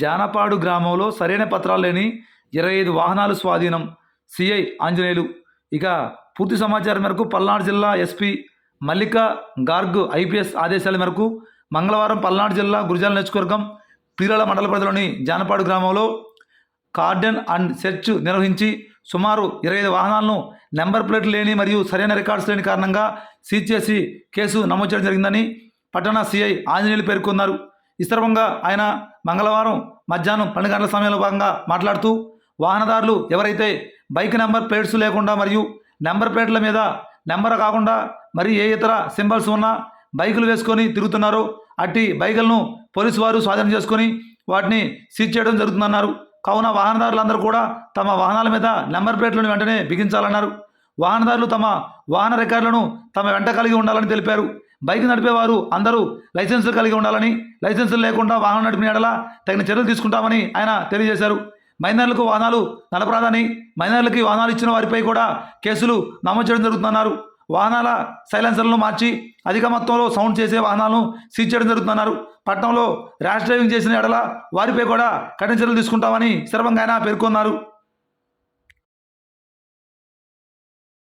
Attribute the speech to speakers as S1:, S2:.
S1: జానపాడు గ్రామంలో సరైన పత్రాలు లేని ఇరవై ఐదు వాహనాలు స్వాధీనం. సిఐ ఆంజనేయులు. ఇక పూర్తి సమాచారం మేరకు పల్నాడు జిల్లా ఎస్పీ మల్లిక గార్గ్ ఐపీఎస్ ఆదేశాల మేరకు మంగళవారం పల్నాడు జిల్లా గురిజాల నియోజకవర్గం పీరాల మండల పరిధిలోని జానపాడు గ్రామంలో కార్డెన్ అండ్ సెర్చ్ నిర్వహించి సుమారు ఇరవై ఐదు వాహనాలను నెంబర్ ప్లేట్లు లేని మరియు సరైన రికార్డ్స్ లేని కారణంగా సీజ్ చేసి కేసు నమోదు చేయడం జరిగిందని పట్టణ సిఐ ఆంజనేయులు పేర్కొన్నారు. ఈ సందర్భంగా ఆయన మంగళవారం మధ్యాహ్నం పన్నెండు గంటల సమయంలో భాగంగా మాట్లాడుతూ వాహనదారులు ఎవరైతే బైక్ నెంబర్ ప్లేట్స్ లేకుండా మరియు నెంబర్ ప్లేట్ల మీద నెంబర్ కాకుండా మరి ఏ ఇతర సింబల్స్ ఉన్నా బైకులు వేసుకొని తిరుగుతున్నారో అట్టి బైకులను పోలీసు వారు స్వాధీనం చేసుకొని వాటిని సీజ్ చేయడం జరుగుతుందన్నారు. కావున వాహనదారులందరూ కూడా తమ వాహనాల మీద నెంబర్ ప్లేట్లను వెంటనే బిగించాలన్నారు. వాహనదారులు తమ వాహన రికార్డులను తమ వెంట కలిగి ఉండాలని తెలిపారు. బైక్ నడిపేవారు అందరూ లైసెన్సులు కలిగి ఉండాలని లైసెన్సులు లేకుండా వాహనం నడిపిన ఎడల తగిన చర్యలు తీసుకుంటామని ఆయన తెలియజేశారు. మైనర్లకు వాహనాలు నడపరాదని మైనర్లకి వాహనాలు ఇచ్చిన వారిపై కూడా కేసులు నమోదు చేయడం జరుగుతుందన్నారు. వాహనాల సైలెన్సర్లను మార్చి అధిక మొత్తంలో సౌండ్ చేసే వాహనాలను సీజ్ చేయడం జరుగుతుందన్నారు. పట్టణంలో ర్యాష్ డ్రైవింగ్ చేసిన ఎడల వారిపై కూడా కఠిన చర్యలు తీసుకుంటామని స్థిరంగా ఆయన పేర్కొన్నారు.